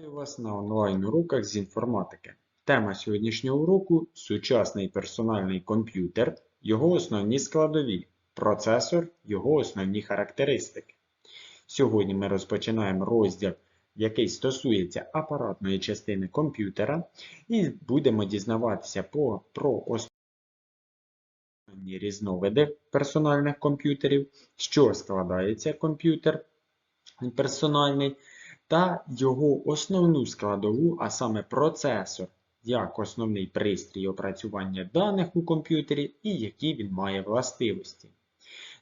Вітаю вас на онлайн-уроках з інформатики. Тема сьогоднішнього уроку сучасний персональний комп'ютер, його основні складові, процесор, його основні характеристики. Сьогодні ми розпочинаємо розділ, який стосується апаратної частини комп'ютера, і будемо дізнаватися по, про основні різновиди персональних комп'ютерів, що складається комп'ютер персональний та його основну складову, а саме процесор, як основний пристрій опрацювання даних у комп'ютері і які він має властивості.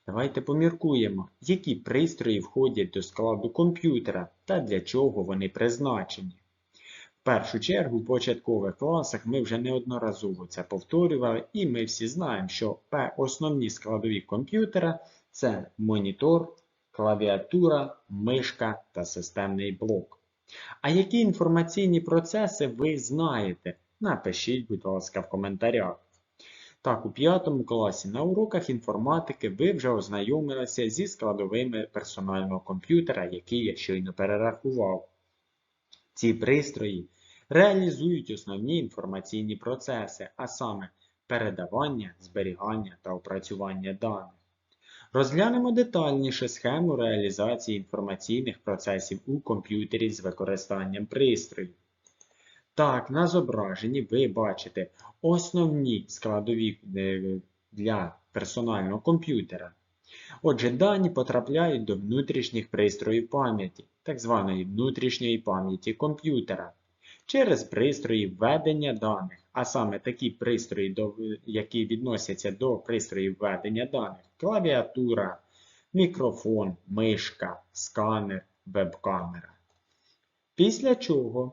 Давайте поміркуємо, які пристрої входять до складу комп'ютера та для чого вони призначені. В першу чергу в початкових класах ми вже неодноразово це повторювали, і ми всі знаємо, що основні складові комп'ютера це монітор, клавіатура, мишка та системний блок. А які інформаційні процеси ви знаєте? Напишіть, будь ласка, в коментарях. Так, у 5 класі на уроках інформатики ви вже ознайомилися зі складовими персонального комп'ютера, які я щойно перерахував. Ці пристрої реалізують основні інформаційні процеси, а саме передавання, зберігання та опрацювання даних. Розглянемо детальніше схему реалізації інформаційних процесів у комп'ютері з використанням пристрою. Так, на зображенні ви бачите основні складові е, для персонального комп'ютера. Отже, дані потрапляють до внутрішніх пристроїв пам'яті, так званої внутрішньої пам'яті комп'ютера, через пристрої введення даних, а саме такі пристрої, які відносяться до пристроїв введення даних, клавіатура, мікрофон, мишка, сканер, веб-камера. Після чого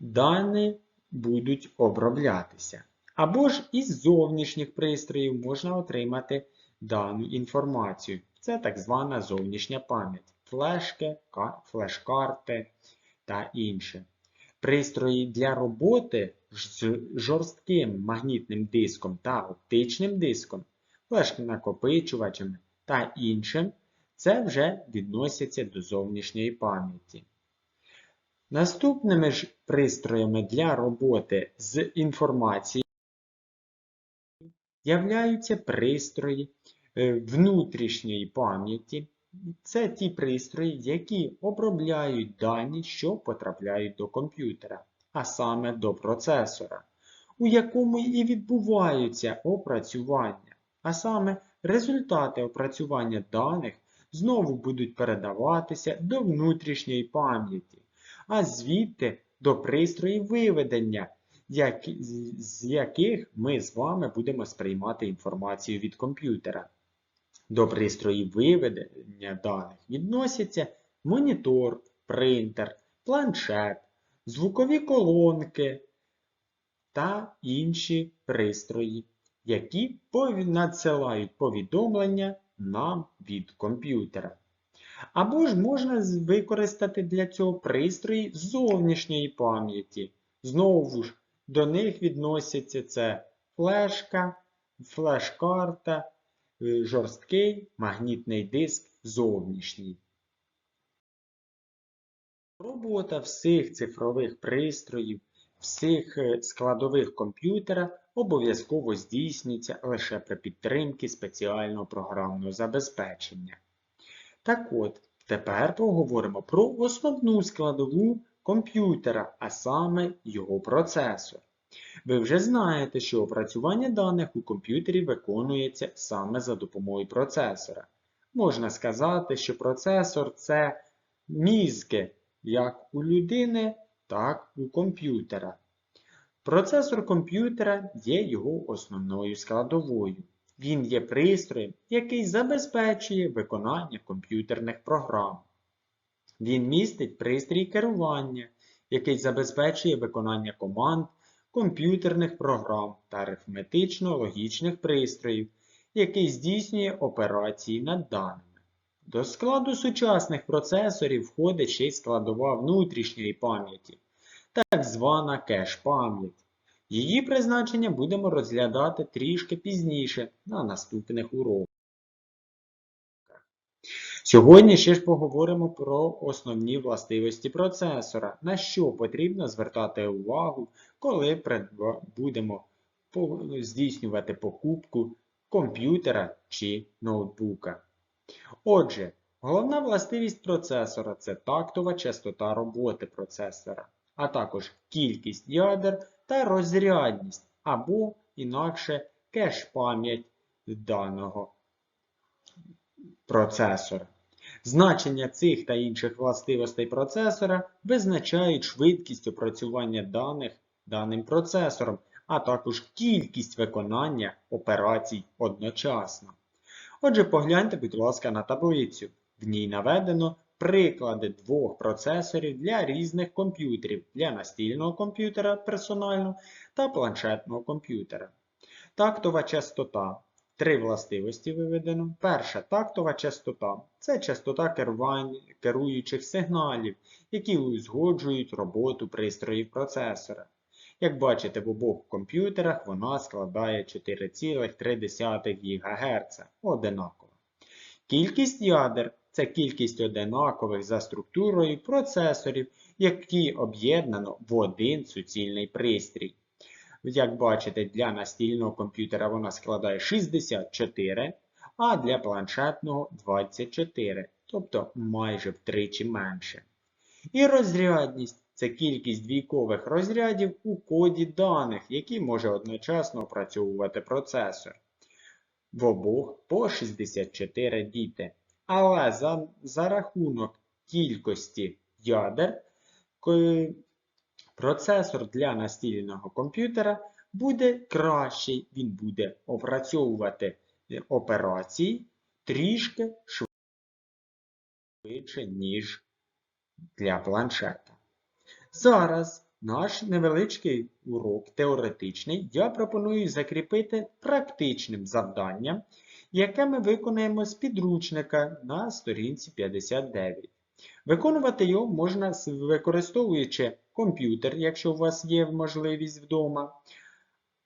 дані будуть оброблятися. Або ж із зовнішніх пристроїв можна отримати дану інформацію. Це так звана зовнішня пам'ять, флешки, флеш-карти та інше. Пристрої для роботи з жорстким магнітним диском та оптичним диском, флеш-накопичувачами та іншим, це вже відносяться до зовнішньої пам'яті. Наступними ж пристроями для роботи з інформацією являються пристрої е, внутрішньої пам'яті. Це ті пристрої, які обробляють дані, що потрапляють до комп'ютера, а саме до процесора, у якому і відбуваються опрацювання. А саме результати опрацювання даних знову будуть передаватися до внутрішньої пам'яті, а звідти до пристроїв виведення, з яких ми з вами будемо сприймати інформацію від комп'ютера. До пристроїв виведення даних відносяться монітор, принтер, планшет, звукові колонки та інші пристрої, які надсилають повідомлення нам від комп'ютера. Або ж можна використати для цього пристрої зовнішньої пам'яті. Знову ж, до них відносяться це флешка, флеш-карта, е, жорсткий магнітний диск зовнішній. Робота всіх цифрових пристроїв, всіх е, складових комп'ютера обов'язково здійснюється лише при підтримці спеціального програмного забезпечення. Так от, тепер поговоримо про основну складову комп'ютера, а саме його процесор. Ви вже знаєте, що опрацювання даних у комп'ютері виконується саме за допомогою процесора. Можна сказати, що процесор це мізки як у людини, так і у комп'ютера. Процесор комп'ютера є його основною складовою. Він є пристроєм, який забезпечує виконання комп'ютерних програм. Він містить пристрій керування, який забезпечує виконання команд, комп'ютерних програм та арифметично-логічних пристроїв, який здійснює операції над даними. До складу сучасних процесорів входить ще й складова внутрішньої пам'яті, так звана кеш-пам'ять. Її призначення будемо розглядати трішки пізніше на наступних уроках. Сьогодні ще ж поговоримо про основні властивості процесора, на що потрібно звертати увагу, коли будемо здійснювати покупку комп'ютера чи ноутбука. Отже, головна властивість процесора це тактова частота роботи процесора, а також кількість ядер та розрядність або інакше кеш-пам'ять даного процесора. Значення цих та інших властивостей процесора визначають швидкість опрацювання даних даним процесором, а також кількість виконання операцій одночасно. Отже, погляньте, будь ласка, на таблицю. В ній наведено приклади двох процесорів для різних комп'ютерів для настільного комп'ютера персонального та планшетного комп'ютера. Тактова частота. Три властивості виведено. Перша тактова частота це частота керуючих сигналів, які узгоджують роботу пристроїв процесора. Як бачите, в обох комп'ютерах вона складає 4,3 ГГц одинаково. Кількість ядер це кількість одинакових за структурою процесорів, які об'єднано в один суцільний пристрій. Як бачите, для настільного комп'ютера вона складає 64, а для планшетного 24, тобто майже втричі менше. І розрядність це кількість двійкових розрядів у коді даних, які може одночасно опрацьовувати процесор. В обох по 64 біти. Але за, за рахунок кількості ядер процесор для настільного комп'ютера буде кращий, він буде опрацьовувати е, операції трішки швидше, ніж для планшета. Зараз наш невеличкий урок теоретичний я пропоную закріпити практичним завданням, яке ми виконаємо з підручника на сторінці 59. Виконувати його можна використовуючи комп'ютер, якщо у вас є можливість вдома,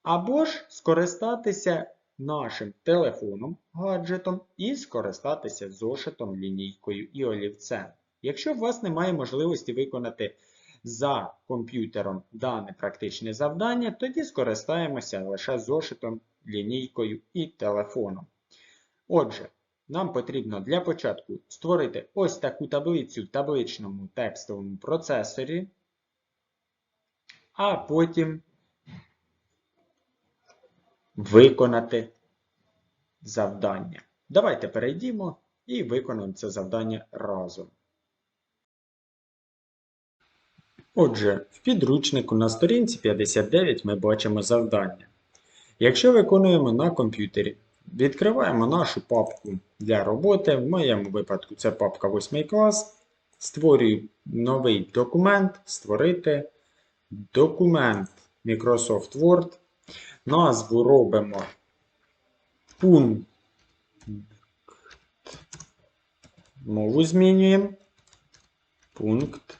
або ж скористатися нашим телефоном, гаджетом і скористатися зошитом, лінійкою і олівцем. Якщо у вас немає можливості виконати за комп'ютером дане практичне завдання, тоді скористаємося лише зошитом, лінійкою і телефоном. Отже, нам потрібно для початку створити ось таку таблицю в табличному текстовому процесорі, а потім виконати завдання. Давайте перейдімо і виконаємо це завдання разом. Отже, в підручнику на сторінці 59 ми бачимо завдання. Якщо виконуємо на комп'ютері, відкриваємо нашу папку для роботи. В моєму випадку це папка 8 клас. Створюю новий документ, створити документ Microsoft Word. Назву робимо пункт. Мову змінюємо. Пункт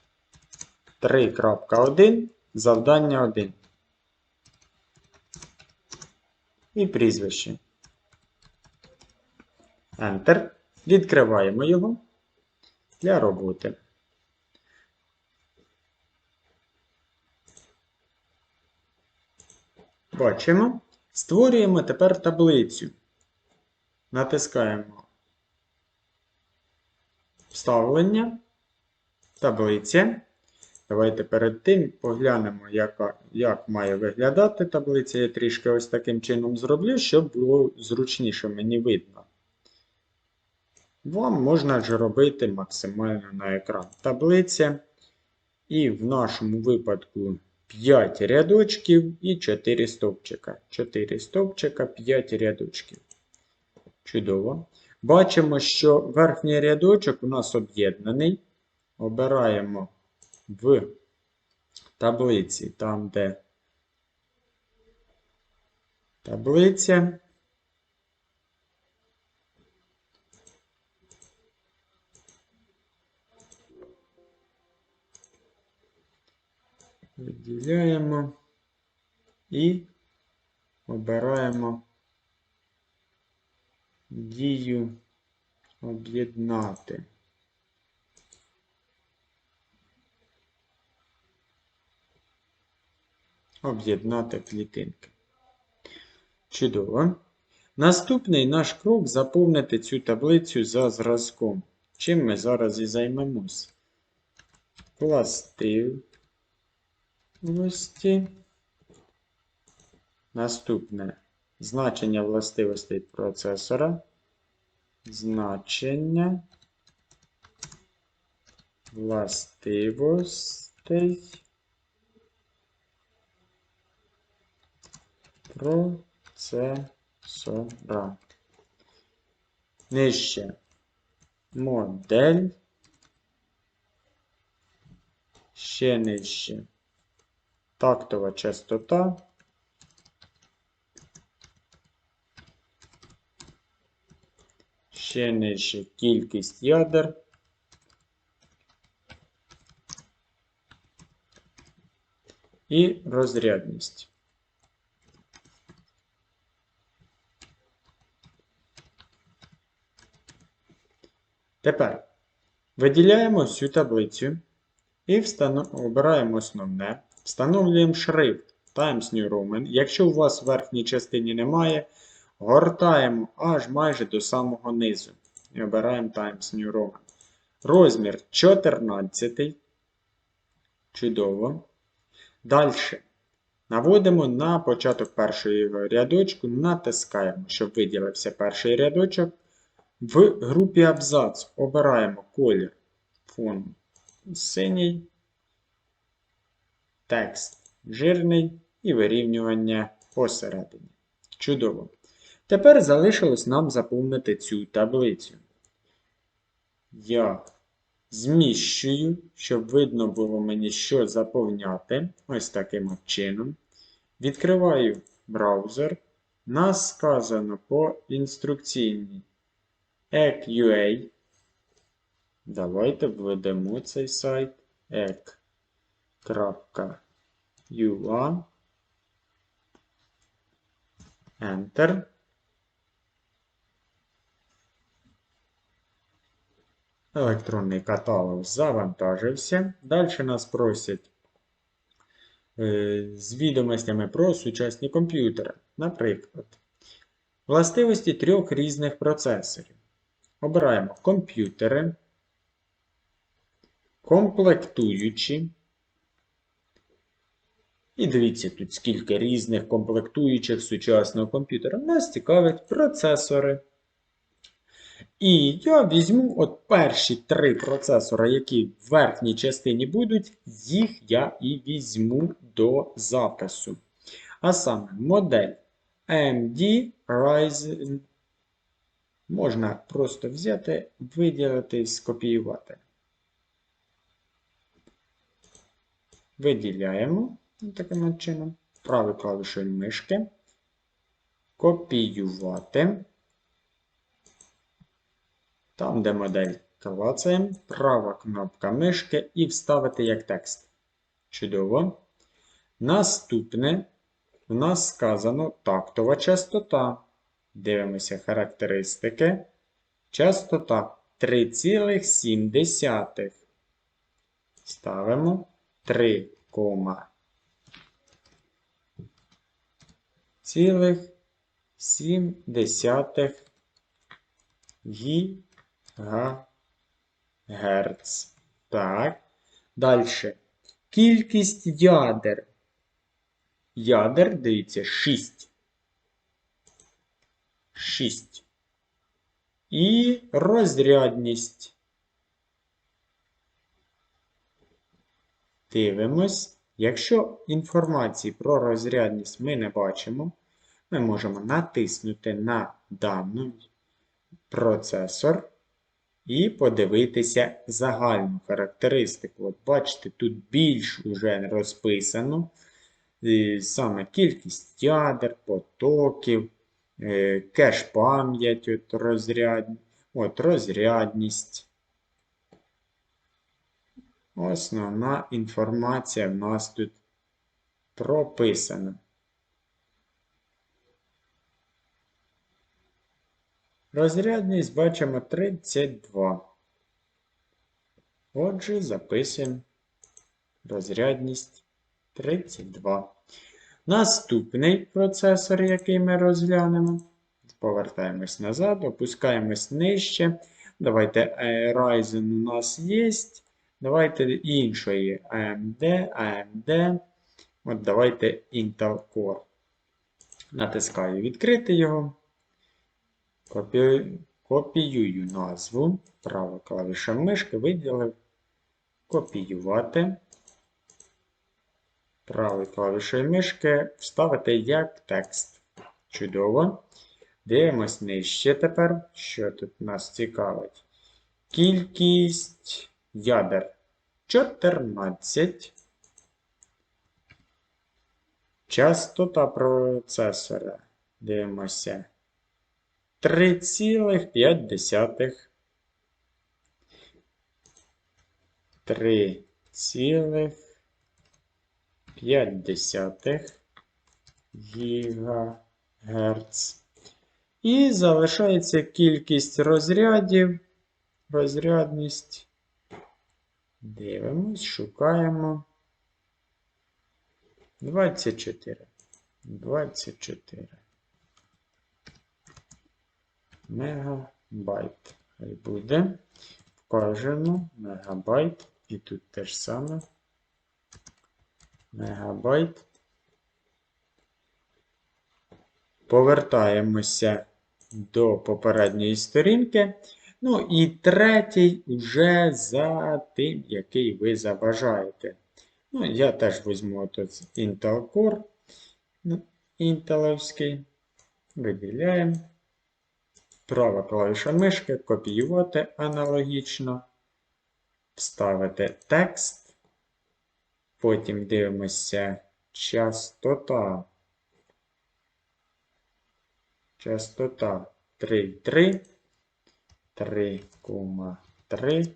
3.1. Завдання 1. І прізвище. Enter. Відкриваємо його для роботи. Бачимо. Створюємо тепер таблицю. Натискаємо Вставлення. Таблиця. Давайте перед тим поглянемо, яка, як має виглядати таблиця. Я трішки ось таким чином зроблю, щоб було зручніше мені видно. Вам можна ж робити максимально на екран таблиця. І в нашому випадку 5 рядочків і 4 стовпчика. 4 стовпчика, 5 рядочків. Чудово. Бачимо, що верхній рядочок у нас об'єднаний. Обираємо в таблиці, там, де таблиця. Виділяємо і обираємо дію об'єднати. Об'єднати клітинки. Чудово. Наступний наш крок заповнити цю таблицю за зразком. Чим ми зараз і займемось. Властивості. Наступне значення властивостей процесора. Значення властивостей процесора. Нижче модель. Ще нижче. Тактова частота. Ще нижче кількість ядер. І розрядність. Тепер виділяємо всю таблицю і обираємо основне. Встановлюємо шрифт Times New Roman. Якщо у вас в верхній частині немає, гортаємо аж майже до самого низу. І обираємо Times New Roman. Розмір 14. Чудово. Далі. Наводимо на початок першого рядочку, натискаємо, щоб виділився перший рядочок. В групі абзац обираємо колір фон синій, текст жирний і вирівнювання посередині. Чудово. Тепер залишилось нам заповнити цю таблицю. Я зміщую, щоб видно було мені, що заповняти. Ось таким чином. Відкриваю браузер. Нас сказано по інструкційній ECUA. Давайте введемо цей сайт ec.ua. Enter. Електронний каталог завантажився. Далі нас просять е, з відомостями про сучасні комп'ютери. Наприклад, властивості трьох різних процесорів. Обираємо комп'ютери, комплектуючі. І дивіться, тут скільки різних комплектуючих сучасного комп'ютера. Нас цікавлять процесори. І я візьму от перші три процесори, які в верхній частині будуть, їх я і візьму до запису. А саме модель AMD Ryzen можна просто взяти, виділити скопіювати. Виділяємо таким чином. Правою клавішою мишки. Копіювати. Там, де модель клацаємо, права кнопка мишки і вставити як текст. Чудово. Наступне в нас сказано тактова частота. Дивимося характеристики. Частота 3,7. Ставимо 3,7 ГГц. Так. Далі. Кількість ядер. Ядер, дивіться, 6. 6. І розрядність. Дивимось. Якщо інформації про розрядність ми не бачимо, ми можемо натиснути на даний процесор і подивитися загальну характеристику. От бачите, тут більш уже розписано саме кількість ядер, потоків. Е, кеш пам'ять, от, розряд, от розрядність. Основна інформація в нас тут прописана. Розрядність бачимо 32. Отже, записуємо розрядність 32. Наступний процесор, який ми розглянемо. Повертаємось назад, опускаємось нижче. Давайте е, Ryzen у нас є. Давайте іншої AMD, AMD. От давайте Intel Core. Натискаю відкрити його. Копію- Копіюю назву. Права клавіша мишки виділив. Копіювати. Правою клавішою мишки вставити як текст. Чудово. Дивимось нижче тепер, що тут нас цікавить. Кількість ядер 14. Частота процесора. Дивимося. 3,5. 3,5 ГГц. І залишається кількість розрядів. Розрядність. Дивимось, шукаємо. 24. 24. Мегабайт. Хай буде. Вкажемо мегабайт. І тут те ж саме. Мегабайт. Повертаємося до попередньої сторінки. Ну і третій вже за тим, який ви забажаєте. Ну, я теж візьму тут Intel Core. ну, Інтеловський. Виділяємо. Права клавіша мишки, копіювати аналогічно. Вставити текст. Потім дивимося частота. Частота 3,3. 3,3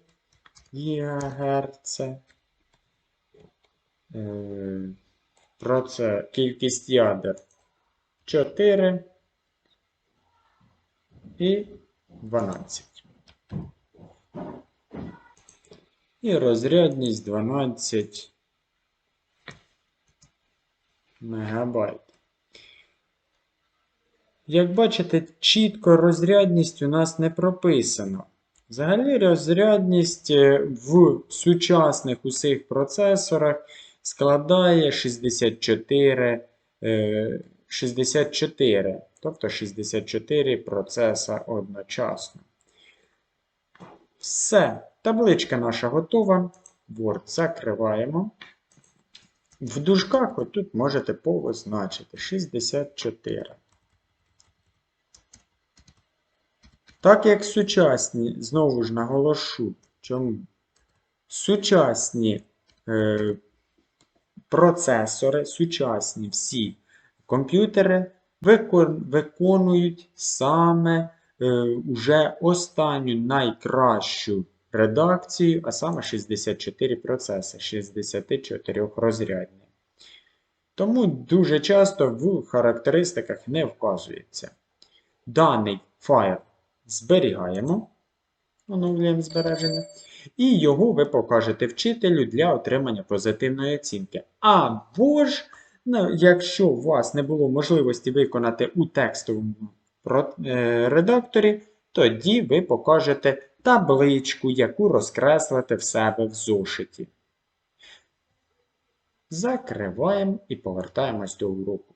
ГГц. Е, Про це кількість ядер 4 і 12. І розрядність 12 мегабайт. Як бачите, чітко розрядність у нас не прописано. Взагалі, розрядність е, в сучасних усіх процесорах складає 64, е, 64, тобто 64 процеса одночасно. Все, табличка наша готова. Word закриваємо. В дужках отут можете позначити 64. Так як сучасні, знову ж наголошу, чому сучасні е, процесори, сучасні всі комп'ютери викон, виконують саме е, уже останню найкращу редакцію, а саме 64 процеси, 64 розрядні. Тому дуже часто в характеристиках не вказується. Даний файл зберігаємо, оновлюємо збереження, і його ви покажете вчителю для отримання позитивної оцінки. Або ж, ну, якщо у вас не було можливості виконати у текстовому е, редакторі, тоді ви покажете табличку, яку розкреслите в себе в зошиті. Закриваємо і повертаємось до уроку.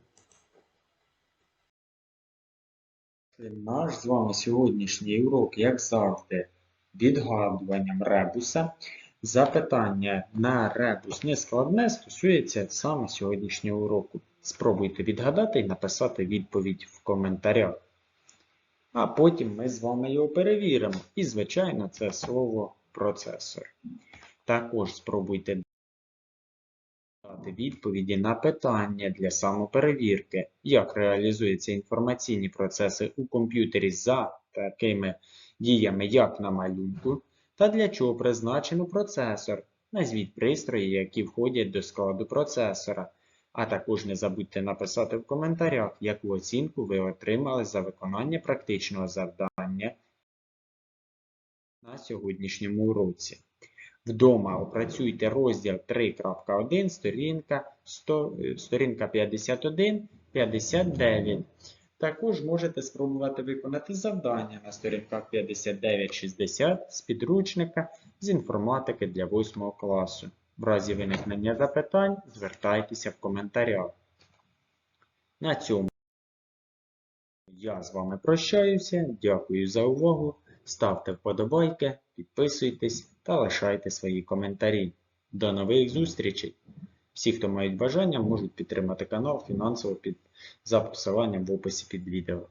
Наш з вами сьогоднішній урок, як завжди, відгадуванням ребуса. Запитання на ребус нескладне стосується саме сьогоднішнього уроку. Спробуйте відгадати і написати відповідь в коментарях. А потім ми з вами його перевіримо. І, звичайно, це слово процесор. Також спробуйте дати відповіді на питання для самоперевірки, як реалізуються інформаційні процеси у комп'ютері за такими діями, як на малюнку, та для чого призначено процесор. Назвіть пристрої, які входять до складу процесора. А також не забудьте написати в коментарях, яку оцінку ви отримали за виконання практичного завдання на сьогоднішньому уроці. Вдома опрацюйте розділ 3.1, сторінка, 100, е, сторінка 51-59. Також можете спробувати виконати завдання на сторінках 59-60 з підручника з інформатики для 8 класу. В разі виникнення запитань звертайтеся в коментарях. На цьому я з вами прощаюся. Дякую за увагу. Ставте вподобайки, підписуйтесь та лишайте свої коментарі. До нових зустрічей! Всі, хто мають бажання, можуть підтримати канал фінансово під за посиланням в описі під відео.